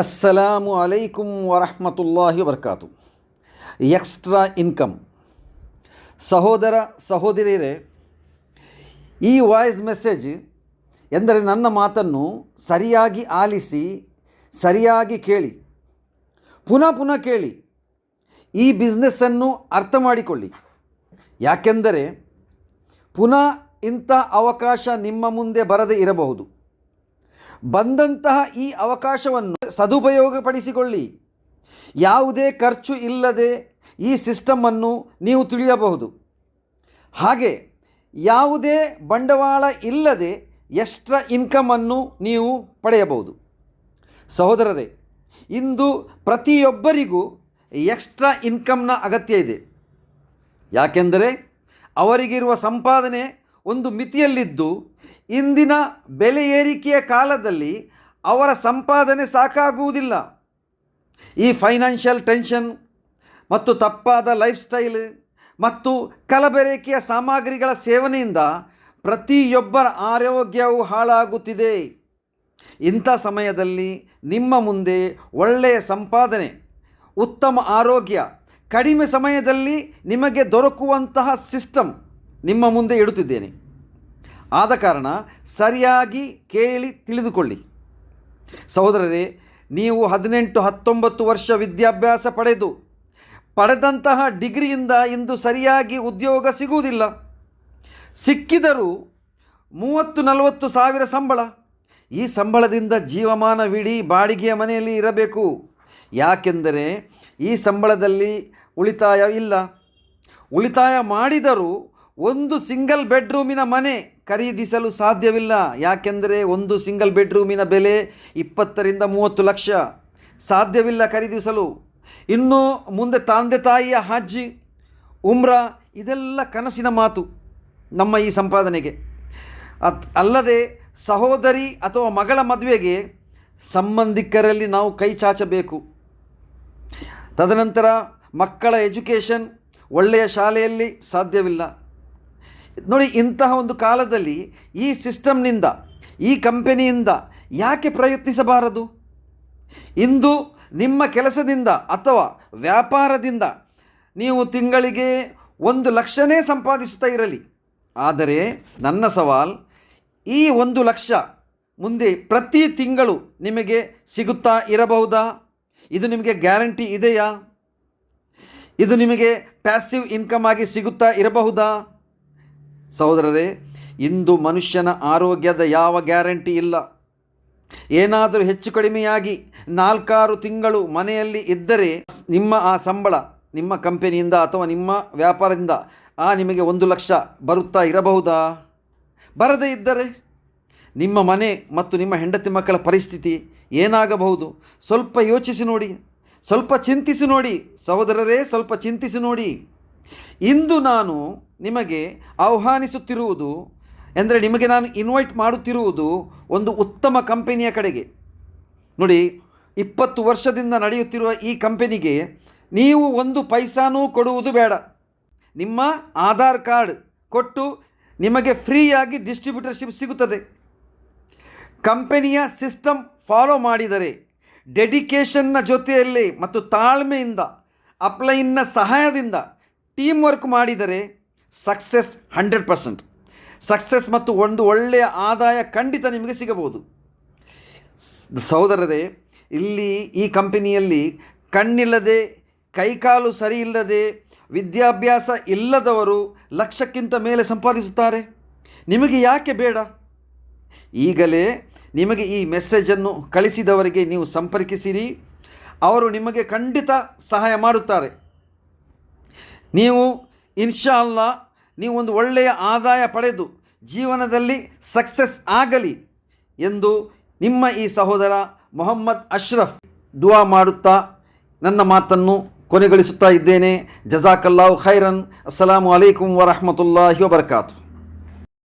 ಅಸ್ಸಲಾಮು ಅಲೈಕುಂ ವರಹಮತುಲ್ಲಾಹಿ ವರ್ಕಾತು extra income ಸಹೋದರ ಸಹೋದರಿಯರೇ ಈ ವಾಯ್ಸ್ ಮೆಸೇಜ್ ಎಂದರೆ ನನ್ನ ಮಾತನ್ನು ಸರಿಯಾಗಿ ಆಲಿಸಿ, ಸರಿಯಾಗಿ ಕೇಳಿ, ಪುನಃ ಪುನಃ ಕೇಳಿ, ಈ ಬಿಸ್ನೆಸ್ಸನ್ನು ಅರ್ಥ ಮಾಡಿಕೊಳ್ಳಿ. ಯಾಕೆಂದರೆ ಪುನಃ ಇಂಥ ಅವಕಾಶ ನಿಮ್ಮ ಮುಂದೆ ಬರದೇ ಇರಬಹುದು. ಬಂದಂತಹ ಈ ಅವಕಾಶವನ್ನು ಸದುಪಯೋಗಪಡಿಸಿಕೊಳ್ಳಿ. ಯಾವುದೇ ಖರ್ಚು ಇಲ್ಲದೆ ಈ ಸಿಸ್ಟಮನ್ನು ನೀವು ತಿಳಿಯಬಹುದು. ಹಾಗೆ ಯಾವುದೇ ಬಂಡವಾಳ ಇಲ್ಲದೆ ಎಕ್ಸ್ಟ್ರಾ ಇನ್ಕಮನ್ನು ನೀವು ಪಡೆಯಬಹುದು. ಸಹೋದರರೇ, ಇಂದು ಪ್ರತಿಯೊಬ್ಬರಿಗೂ ಎಕ್ಸ್ಟ್ರಾ ಇನ್ಕಮ್ನ ಅಗತ್ಯ ಇದೆ. ಯಾಕೆಂದರೆ ಅವರಿಗಿರುವ ಸಂಪಾದನೆ ಒಂದು ಮಿತಿಯಲ್ಲಿದ್ದು, ಇಂದಿನ ಬೆಲೆ ಏರಿಕೆಯ ಕಾಲದಲ್ಲಿ ಅವರ ಸಂಪಾದನೆ ಸಾಕಾಗುವುದಿಲ್ಲ. ಈ ಫೈನಾನ್ಷಿಯಲ್ ಟೆನ್ಷನ್ ಮತ್ತು ತಪ್ಪಾದ ಲೈಫ್ ಸ್ಟೈಲ್ ಮತ್ತು ಕಲಬೆರಕೆಯ ಸಾಮಗ್ರಿಗಳ ಸೇವನೆಯಿಂದ ಪ್ರತಿಯೊಬ್ಬರ ಆರೋಗ್ಯವು ಹಾಳಾಗುತ್ತಿದೆ. ಇಂಥ ಸಮಯದಲ್ಲಿ ನಿಮ್ಮ ಮುಂದೆ ಒಳ್ಳೆಯ ಸಂಪಾದನೆ, ಉತ್ತಮ ಆರೋಗ್ಯ, ಕಡಿಮೆ ಸಮಯದಲ್ಲಿ ನಿಮಗೆ ದೊರಕುವಂತಹ ಸಿಸ್ಟಮ್ ನಿಮ್ಮ ಮುಂದೆ ಇಡುತ್ತಿದ್ದೇನೆ. ಆದ ಕಾರಣ ಸರಿಯಾಗಿ ಕೇಳಿ ತಿಳಿದುಕೊಳ್ಳಿ. ಸಹೋದರರೇ, ನೀವು ಹದಿನೆಂಟು ಹತ್ತೊಂಬತ್ತು ವರ್ಷ ವಿದ್ಯಾಭ್ಯಾಸ ಪಡೆದು, ಪಡೆದಂತಹ ಡಿಗ್ರಿಯಿಂದ ಇಂದು ಸರಿಯಾಗಿ ಉದ್ಯೋಗ ಸಿಗುವುದಿಲ್ಲ. ಸಿಕ್ಕಿದರೂ ಮೂವತ್ತು ನಲವತ್ತು ಸಾವಿರ ಸಂಬಳ. ಈ ಸಂಬಳದಿಂದ ಜೀವಮಾನವಿಡೀ ಬಾಡಿಗೆಯ ಮನೆಯಲ್ಲಿ ಇರಬೇಕು. ಯಾಕೆಂದರೆ ಈ ಸಂಬಳದಲ್ಲಿ ಉಳಿತಾಯ ಇಲ್ಲ. ಉಳಿತಾಯ ಮಾಡಿದರೂ ಒಂದು ಸಿಂಗಲ್ ಬೆಡ್ರೂಮಿನ ಮನೆ ಖರೀದಿಸಲು ಸಾಧ್ಯವಿಲ್ಲ. ಯಾಕೆಂದರೆ ಒಂದು ಸಿಂಗಲ್ ಬೆಡ್ರೂಮಿನ ಬೆಲೆ ಇಪ್ಪತ್ತರಿಂದ ಮೂವತ್ತು ಲಕ್ಷ. ಸಾಧ್ಯವಿಲ್ಲ ಖರೀದಿಸಲು. ಇನ್ನು ಮುಂದೆ ತಂದೆ ತಾಯಿಯ ಹಜ್ಜಿ ಉಮ್ರಾ ಇದೆಲ್ಲ ಕನಸಿನ ಮಾತು ನಮ್ಮ ಈ ಸಂಪಾದನೆಗೆ. ಅತ್ ಅಲ್ಲದೆ ಸಹೋದರಿ ಅಥವಾ ಮಗಳ ಮದುವೆಗೆ ಸಂಬಂಧಿಕರಲ್ಲಿ ನಾವು ಕೈ ಚಾಚಬೇಕು. ತದನಂತರ ಮಕ್ಕಳ ಎಜುಕೇಷನ್ ಒಳ್ಳೆಯ ಶಾಲೆಯಲ್ಲಿ ಸಾಧ್ಯವಿಲ್ಲ. ನೋಡಿ, ಇಂತಹ ಒಂದು ಕಾಲದಲ್ಲಿ ಈ ಸಿಸ್ಟಮ್ನಿಂದ, ಈ ಕಂಪೆನಿಯಿಂದ ಯಾಕೆ ಪ್ರಯತ್ನಿಸಬಾರದು? ಇಂದು ನಿಮ್ಮ ಕೆಲಸದಿಂದ ಅಥವಾ ವ್ಯಾಪಾರದಿಂದ ನೀವು ತಿಂಗಳಿಗೆ ಒಂದು ಲಕ್ಷನೇ ಸಂಪಾದಿಸುತ್ತಾ ಇರಲಿ. ಆದರೆ ನನ್ನ ಸವಾಲ್, ಈ ಒಂದು ಲಕ್ಷ ಮುಂದೆ ಪ್ರತಿ ತಿಂಗಳು ನಿಮಗೆ ಸಿಗುತ್ತಾ ಇರಬಹುದಾ? ಇದು ನಿಮಗೆ ಗ್ಯಾರಂಟಿ ಇದೆಯಾ? ಇದು ನಿಮಗೆ ಪ್ಯಾಸಿವ್ ಇನ್ಕಮ್ ಆಗಿ ಸಿಗುತ್ತಾ ಇರಬಹುದಾ? ಸಹೋದರರೇ, ಇಂದು ಮನುಷ್ಯನ ಆರೋಗ್ಯದ ಯಾವ ಗ್ಯಾರಂಟಿ ಇಲ್ಲ. ಏನಾದರೂ ಹೆಚ್ಚು ಕಡಿಮೆಯಾಗಿ ನಾಲ್ಕಾರು ತಿಂಗಳು ಮನೆಯಲ್ಲಿ ಇದ್ದರೆ ನಿಮ್ಮ ಆ ಸಂಬಳ, ನಿಮ್ಮ ಕಂಪೆನಿಯಿಂದ ಅಥವಾ ನಿಮ್ಮ ವ್ಯಾಪಾರದಿಂದ ಆ ನಿಮಗೆ ಒಂದು ಲಕ್ಷ ಬರುತ್ತಾ ಇರಬಹುದಾ? ಬರದೇ ಇದ್ದರೆ ನಿಮ್ಮ ಮನೆ ಮತ್ತು ನಿಮ್ಮ ಹೆಂಡತಿ ಮಕ್ಕಳ ಪರಿಸ್ಥಿತಿ ಏನಾಗಬಹುದು? ಸ್ವಲ್ಪ ಯೋಚಿಸಿ ನೋಡಿ, ಸ್ವಲ್ಪ ಚಿಂತಿಸಿ ನೋಡಿ. ಸಹೋದರರೇ, ಸ್ವಲ್ಪ ಚಿಂತಿಸಿ ನೋಡಿ. ಇಂದು ನಾನು ನಿಮಗೆ ಆಹ್ವಾನಿಸುತ್ತಿರುವುದು ಎಂದರೆ ನಿಮಗೆ ನಾನು ಇನ್ವೈಟ್ ಮಾಡುತ್ತಿರುವುದು ಒಂದು ಉತ್ತಮ ಕಂಪನಿಯ ಕಡೆಗೆ. ನೋಡಿ, ಇಪ್ಪತ್ತು ವರ್ಷದಿಂದ ನಡೆಯುತ್ತಿರುವ ಈ ಕಂಪನಿಗೆ ನೀವು ಒಂದು ಪೈಸಾನೂ ಕೊಡುವುದು ಬೇಡ. ನಿಮ್ಮ ಆಧಾರ್ ಕಾರ್ಡ್ ಕೊಟ್ಟು ನಿಮಗೆ ಫ್ರೀಯಾಗಿ ಡಿಸ್ಟ್ರಿಬ್ಯೂಟರ್ಶಿಪ್ ಸಿಗುತ್ತದೆ. ಕಂಪನಿಯ ಸಿಸ್ಟಮ್ ಫಾಲೋ ಮಾಡಿದರೆ, ಡೆಡಿಕೇಷನ್ನ ಜೊತೆಯಲ್ಲಿ ಮತ್ತು ತಾಳ್ಮೆಯಿಂದ ಅಪ್ಲೈನ್ನ ಸಹಾಯದಿಂದ ಟೀಮ್ ವರ್ಕ್ ಮಾಡಿದರೆ ಸಕ್ಸಸ್ ಹಂಡ್ರೆಡ್ ಪರ್ಸೆಂಟ್ ಸಕ್ಸಸ್ ಮತ್ತು ಒಂದು ಒಳ್ಳೆಯ ಆದಾಯ ಖಂಡಿತ ನಿಮಗೆ ಸಿಗಬಹುದು. ಸಹೋದರರೇ, ಇಲ್ಲಿ ಈ ಕಂಪನಿಯಲ್ಲಿ ಕಣ್ಣಿಲ್ಲದೆ, ಕೈಕಾಲು ಸರಿ ಇಲ್ಲದೆ ವಿದ್ಯಾಭ್ಯಾಸ ಇಲ್ಲದವರು ಲಕ್ಷಕ್ಕಿಂತ ಮೇಲೆ ಸಂಪಾದಿಸುತ್ತಾರೆ. ನಿಮಗೆ ಯಾಕೆ ಬೇಡ? ಈಗಲೇ ನಿಮಗೆ ಈ ಮೆಸೇಜನ್ನು ಕಳಿಸಿದವರಿಗೆ ನೀವು ಸಂಪರ್ಕಿಸಿರಿ. ಅವರು ನಿಮಗೆ ಖಂಡಿತ ಸಹಾಯ ಮಾಡುತ್ತಾರೆ. ನೀವು ಇನ್ಶಾ ಅಲ್ಲಾ ನೀವು ಒಂದು ಒಳ್ಳೆಯ ಆದಾಯ ಪಡೆದು ಜೀವನದಲ್ಲಿ ಸಕ್ಸಸ್ ಆಗಲಿ ಎಂದು ನಿಮ್ಮ ಈ ಸಹೋದರ ಮೊಹಮ್ಮದ್ ಅಶ್ರಫ್ ದುವಾ ಮಾಡುತ್ತಾ ನನ್ನ ಮಾತನ್ನು ಕೊನೆಗೊಳಿಸುತ್ತಾ ಇದ್ದೇನೆ. ಜಜಾಕಲ್ಲಾಹು ಖೈರನ್. ಅಸ್ಸಲಾಮು ಅಲೈಕುಂ ವರಹಮತುಲ್ಲಾಹಿ ವಬರ್ಕಾತು.